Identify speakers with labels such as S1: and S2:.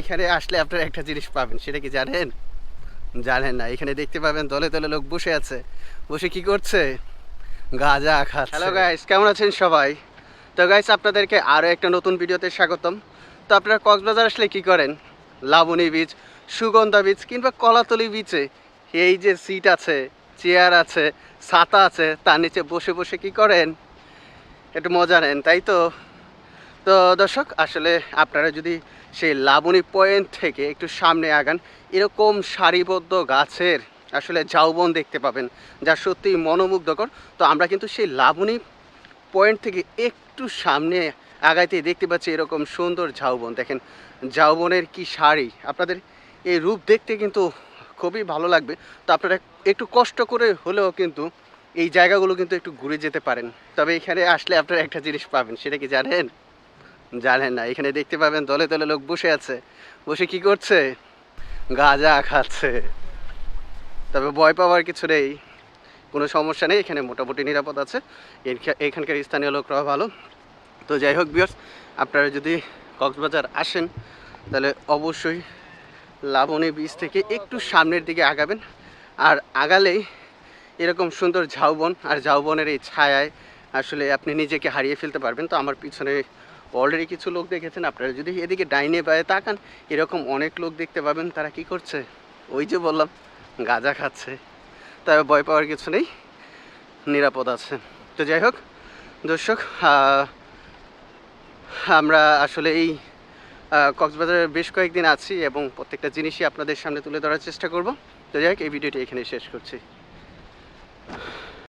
S1: এখানে আসলে আপনারা একটা জিনিস পাবেন সেটা কি জানেন? জানেন না এখানে দেখতে পাবেন দলে দলে লোক বসে আছে। বসে কি করছে? গাঁজা খাচ্ছে। হ্যালো গাইস কেমন আছেন সবাই? তো গাইস আপনাদেরকে আরও একটা নতুন ভিডিওতে স্বাগতম। তো আপনারা কক্সবাজার আসলে কি করেন? লাবণী বীচ সুগন্ধা বীচ কিংবা কলাতলি বিচে এই যে সিট আছে চেয়ার আছে ছাতা আছে তার নিচে বসে বসে কি করেন? একটু মজা নেন তাই তো? তো দর্শক, আসলে আপনারা যদি সেই লাবণী পয়েন্ট থেকে একটু সামনে আগান, এরকম সারিবদ্ধ গাছের আসলে ঝাউবন দেখতে পাবেন, যা সত্যিই মনোমুগ্ধকর। তো আমরা কিন্তু সেই লাবণী পয়েন্ট থেকে একটু সামনে আগাইতে দেখতে পাচ্ছি এরকম সুন্দর ঝাউবন। দেখেন, ঝাউবনের কি শাড়ি আপনাদের এই রূপ দেখতে কিন্তু খুবই ভালো লাগবে। তো আপনারা একটু কষ্ট করে হলেও কিন্তু এই জায়গাগুলো কিন্তু একটু ঘুরে যেতে পারেন। তবে এখানে আসলে আপনারা একটা জিনিস পাবেন, সেটা কি জানেন? জানেন না, এখানে দেখতে পাবেন দলে দলে লোক বসে আছে। বসে কি করছে? গাঁজা খাচ্ছে। তবে ভয় পাওয়ার কিছু নেই। কোনো সমস্যা নেই, এখানে মোটামুটি নিরাপদ আছে। এখানকার স্থানীয় লোকরাও ভালো। তো যাই হোক বিয়ার্স আপনারা যদি কক্সবাজার আসেন, তাহলে অবশ্যই লাবণী বীজ থেকে একটু সামনের দিকে আগাবেন। আর আগালেই এরকম সুন্দর ঝাউবন, আর ঝাউবনের এই ছায়ায় আসলে আপনি নিজেকে হারিয়ে ফেলতে পারবেন। তো আমার পিছনে অলরেডি কিছু লোক দেখেছেন, আপনারা যদি এদিকে ডাইনে বায়ে তাকান, এরকম অনেক লোক দেখতে পাবেন, তারা কি করছে? ওই যে বললাম, গাঁজা খাচ্ছে। তবে ভয় পাওয়ার কিছু নেই, নিরাপদ আছে তো যাই হোক, দর্শক আমরা আসলে এই কক্সবাজারে বেশ কয়েকদিন আছি এবং প্রত্যেকটা জিনিসই আপনাদের সামনে তুলে ধরার চেষ্টা করব। তো যাই হোক, এই ভিডিওটি এখানে শেষ করছি।